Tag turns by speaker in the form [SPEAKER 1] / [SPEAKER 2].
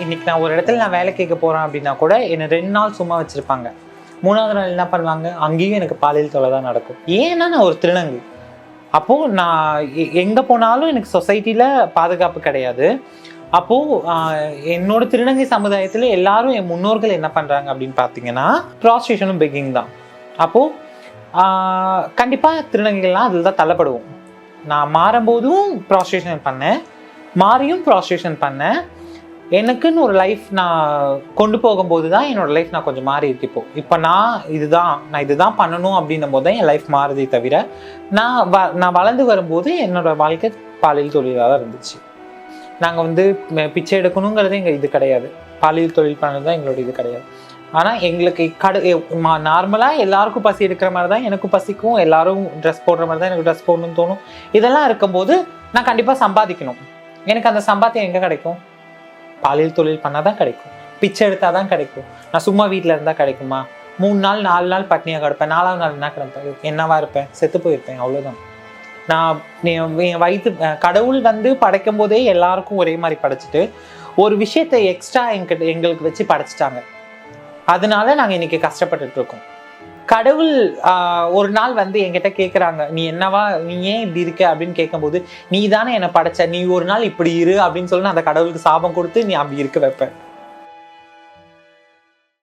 [SPEAKER 1] இன்னைக்கு நான் ஒரு இடத்துல நான் வேலை கேட்க போகிறேன் அப்படின்னா கூட என்னை ரெண்டு நாள் சும்மா வச்சுருப்பாங்க. மூணாவது நாள் என்ன பண்ணுவாங்க? அங்கேயும் எனக்கு பாலியல் தொலை தான் நடக்கும். ஏன்னா நான் ஒரு திருநங்கு. அப்போது நான் எ- போனாலும் எனக்கு சொசைட்டியில் பாதுகாப்பு கிடையாது. அப்போது என்னோட திருநங்கை சமுதாயத்தில் எல்லாரும் என் முன்னோர்கள் என்ன பண்ணுறாங்க அப்படின்னு பார்த்தீங்கன்னா ப்ராஸ்டியூஷனும் பெக்கிங் தான். அப்போது கண்டிப்பாக திருநங்கைகள்லாம் அதில் தான் தள்ளப்படுவோம். நான் மாறும்போதும் ப்ராஸ்டியூஷன் பண்ணேன். மாறியும் ப்ராஸ்டியூஷன் பண்ணேன். எனக்குன்னு ஒரு லைஃப் நான் கொண்டு போகும்போது தான் என்னோட லைஃப் நான் கொஞ்சம் மாறி இருக்கு இப்போ. இப்போ நான் இதுதான் நான் இதுதான் பண்ணணும் அப்படின்னும் போது தான் என் லைஃப் மாறுதே தவிர நான் வ நான் வளர்ந்து வரும்போது என்னோட வாழ்க்கை பாலியல் தொழிலாக தான் இருந்துச்சு. நாங்கள் வந்து பிச்சை எடுக்கணுங்கிறது எங்கள் இது கிடையாது. பாலியல் தொழில் பண்ணுறது தான் எங்களோட இது கிடையாது. ஆனால் எங்களுக்கு கடு நார்மலாக எல்லாருக்கும் பசி எடுக்கிற மாதிரி தான் எனக்கும் பசிக்கும். எல்லாரும் ட்ரெஸ் போடுற மாதிரி தான் எனக்கு ட்ரெஸ் போடணும்னு தோணும். இதெல்லாம் இருக்கும்போது நான் கண்டிப்பாக சம்பாதிக்கணும். எனக்கு அந்த சம்பாத்தியம் எங்கே கிடைக்கும்? பாலியல் தொழில் பண்ணால் தான் கிடைக்கும். பிச்சை எடுத்தால் தான் கிடைக்கும். நான் சும்மா வீட்டில் இருந்தால் கிடைக்குமா? மூணு நாள் நாலு நாள் பட்னியாக கிடப்பேன். நாலாவது நாள் என்ன கிடப்பேன்? என்னவா இருப்பேன்? செத்து போயிருப்பேன். அவ்வளோதான் நான் என் வயிற்று கடவுள் வந்து படைக்கும் போதே எல்லாருக்கும் ஒரே மாதிரி படைச்சிட்டு ஒரு விஷயத்தை எக்ஸ்ட்ரா எங்கிட்ட எங்களுக்கு வச்சு படைச்சிட்டாங்க. அதனால நாங்கள் இன்னைக்கு கஷ்டப்பட்டுட்டு இருக்கோம். கடவுள் ஆஹ், ஒரு நாள் வந்து என்கிட்ட கேட்குறாங்க நீ என்னவா நீ ஏன் இப்படி இருக்க? அப்படின்னு கேட்கும்போது நீ தானே என்னை படைச்ச நீ ஒரு நாள் இப்படி இரு அப்படின்னு சொல்லி நான் அந்த கடவுளுக்கு சாபம் கொடுத்து நீ அப்படி இருக்க வைப்பேன்.